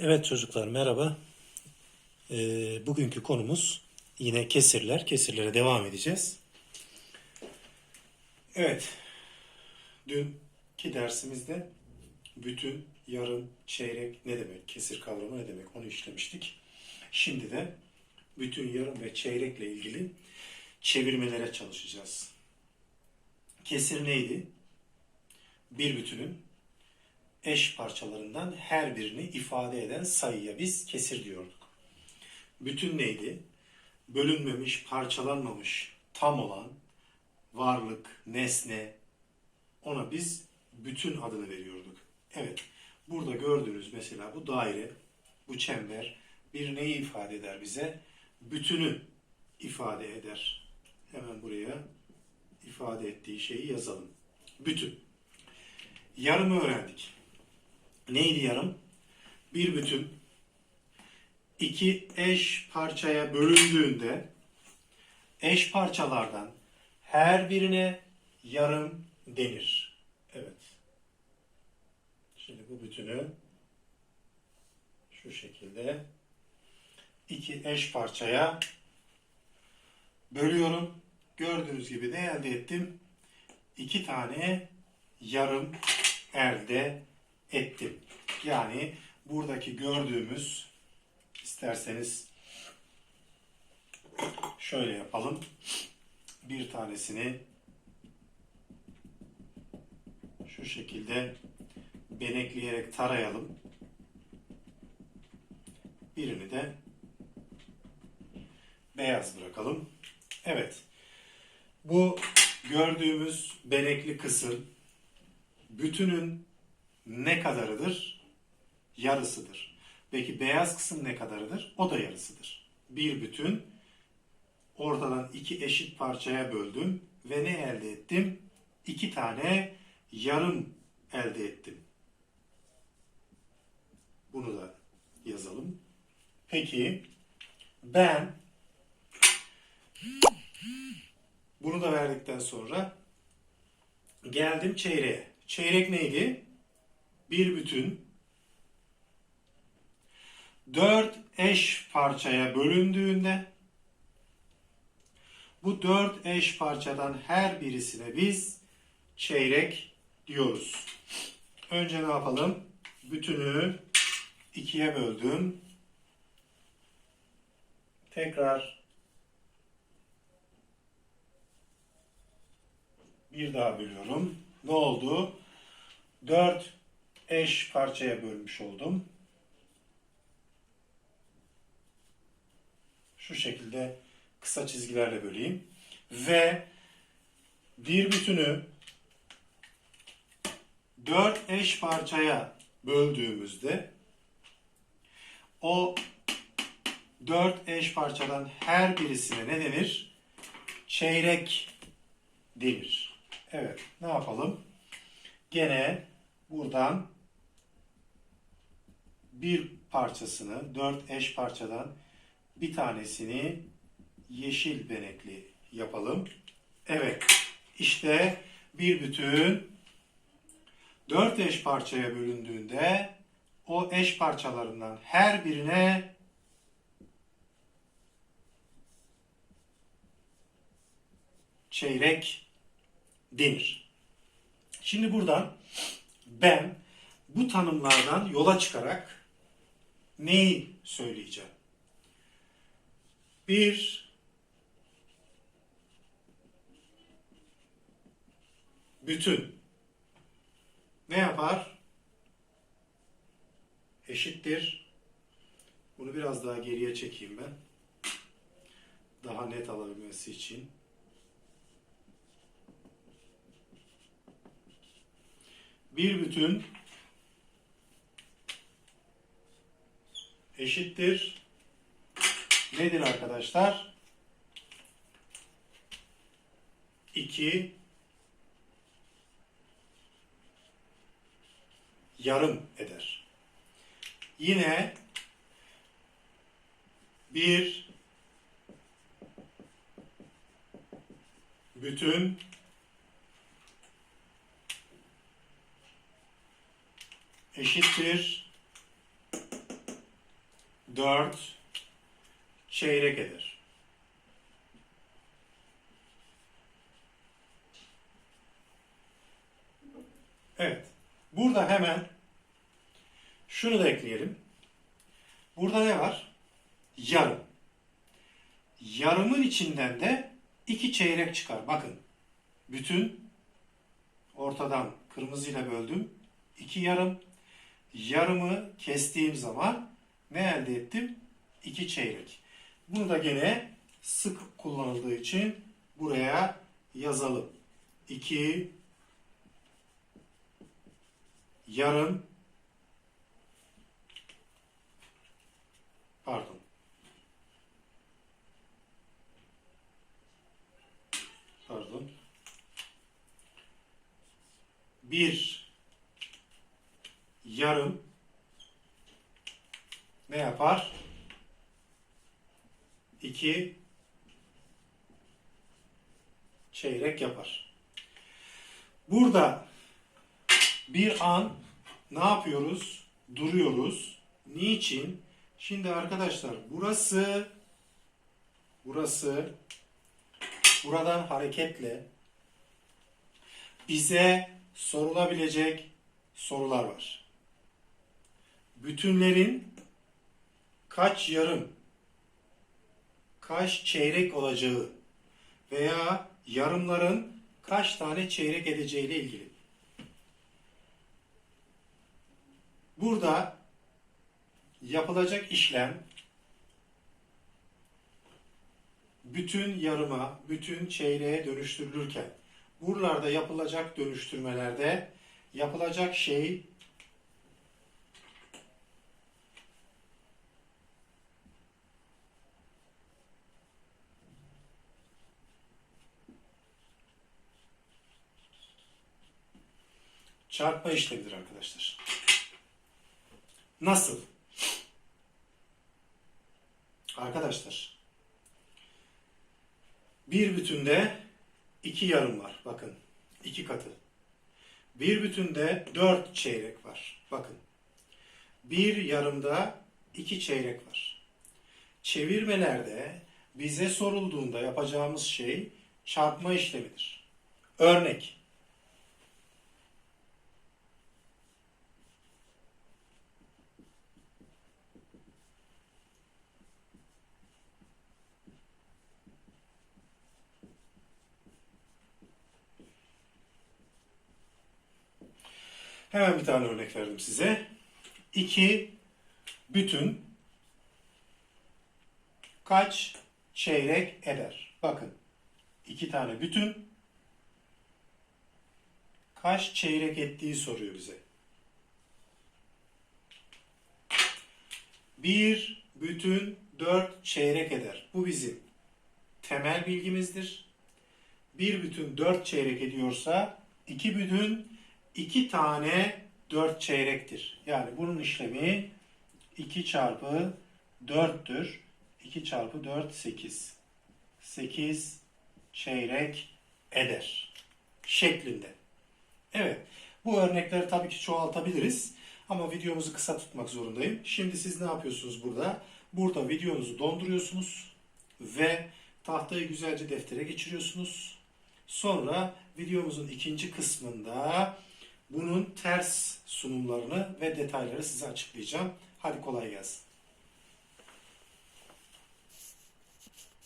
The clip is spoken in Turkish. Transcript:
Evet çocuklar merhaba. Ee, bugünkü konumuz yine kesirler. Kesirlere devam edeceğiz. Evet. Dünkü dersimizde bütün, yarım, çeyrek ne demek, kesir kavramı ne demek onu işlemiştik. Şimdi de bütün, yarım ve çeyrekle ilgili çevirmelere çalışacağız. Kesir neydi? Bir bütünün eş parçalarından her birini ifade eden sayıya biz kesir diyorduk. Bütün neydi? Bölünmemiş, parçalanmamış, tam olan varlık, nesne ona biz bütün adını veriyorduk. Evet, burada gördüğünüz mesela bu daire, bu çember bir neyi ifade eder bize? Bütünü ifade eder. Hemen buraya ifade ettiği şeyi yazalım. Bütün. Yarımı öğrendik. Neydi yarım? Bir bütün iki eş parçaya bölündüğünde eş parçalardan her birine yarım denir. Evet. Şimdi bu bütünü şu şekilde iki eş parçaya bölüyorum. Gördüğünüz gibi ne elde ettim? İki tane yarım elde ettim. Yani buradaki gördüğümüz isterseniz şöyle yapalım. Bir tanesini şu şekilde benekleyerek tarayalım. Birini de beyaz bırakalım. Evet. Bu gördüğümüz benekli kısım bütünün ne kadarıdır? Yarısıdır. Peki beyaz kısım ne kadarıdır? O da yarısıdır. Bir bütün ortadan iki eşit parçaya böldüm ve ne elde ettim? İki tane yarım elde ettim. Bunu da yazalım. Peki ben bunu da verdikten sonra geldim çeyreğe. Çeyrek neydi? Bir bütün dört eş parçaya bölündüğünde bu dört eş parçadan her birisine biz çeyrek diyoruz. Önce ne yapalım? Bütünü ikiye böldüm. Tekrar bir daha bölüyorum. Ne oldu? 4 eş parçaya bölmüş oldum. Şu şekilde kısa çizgilerle böleyim. Ve bir bütünü 4 eş parçaya böldüğümüzde o 4 eş parçadan her birisine ne denir? Çeyrek denir. Evet, ne yapalım? Gene buradan bir parçasını, dört eş parçadan bir tanesini yeşil benekli yapalım. Evet, işte bir bütün dört eş parçaya bölündüğünde o eş parçalarından her birine çeyrek denir. Şimdi buradan ben bu tanımlardan yola çıkarak neyi söyleyeceğim? Bir bütün ne yapar? Eşittir. Bunu biraz daha geriye çekeyim ben. Daha net alabilmesi için. bir bütün eşittir nedir arkadaşlar? 2 yarım eder. Yine bir bütün eşittir 4 çeyrek eder. Evet. Burada hemen şunu da ekleyelim. Burada ne var? Yarım. Yarımın içinden de iki çeyrek çıkar. Bakın. Bütün ortadan kırmızıyla böldüm. İki yarım. Yarımı kestiğim zaman ne elde ettim? İki çeyrek. Bunu da gene sık kullanıldığı için buraya yazalım. 2 yarım pardon pardon bir yarım ne yapar? 2 çeyrek yapar. Burada bir an ne yapıyoruz? Duruyoruz. Niçin? Şimdi arkadaşlar burası burası buradan hareketle bize sorulabilecek sorular var. Bütünlerin kaç yarım kaç çeyrek olacağı veya yarımların kaç tane çeyrek edeceği ile ilgili. Burada yapılacak işlem bütün yarıma, bütün çeyreğe dönüştürülürken buralarda yapılacak dönüştürmelerde yapılacak şey çarpma işlemidir arkadaşlar. Nasıl? Arkadaşlar bir bütünde iki yarım var. Bakın iki katı. Bir bütünde dört çeyrek var. Bakın. Bir yarımda iki çeyrek var. Çevirmelerde bize sorulduğunda yapacağımız şey çarpma işlemidir. Örnek. Hemen bir tane örnek verdim size. 2 bütün kaç çeyrek eder? Bakın. iki tane bütün kaç çeyrek ettiği soruyor bize. Bir bütün dört çeyrek eder. Bu bizim temel bilgimizdir. Bir bütün dört çeyrek ediyorsa iki bütün iki tane dört çeyrektir. Yani bunun işlemi 2 çarpı 4'tür. 2 çarpı 4 8. 8 çeyrek eder. Şeklinde. Evet. Bu örnekleri tabii ki çoğaltabiliriz. Ama videomuzu kısa tutmak zorundayım. Şimdi siz ne yapıyorsunuz burada? Burada videonuzu donduruyorsunuz ve tahtayı güzelce deftere geçiriyorsunuz. Sonra videomuzun ikinci kısmında bunun ters sunumlarını ve detayları size açıklayacağım. Hadi kolay gelsin.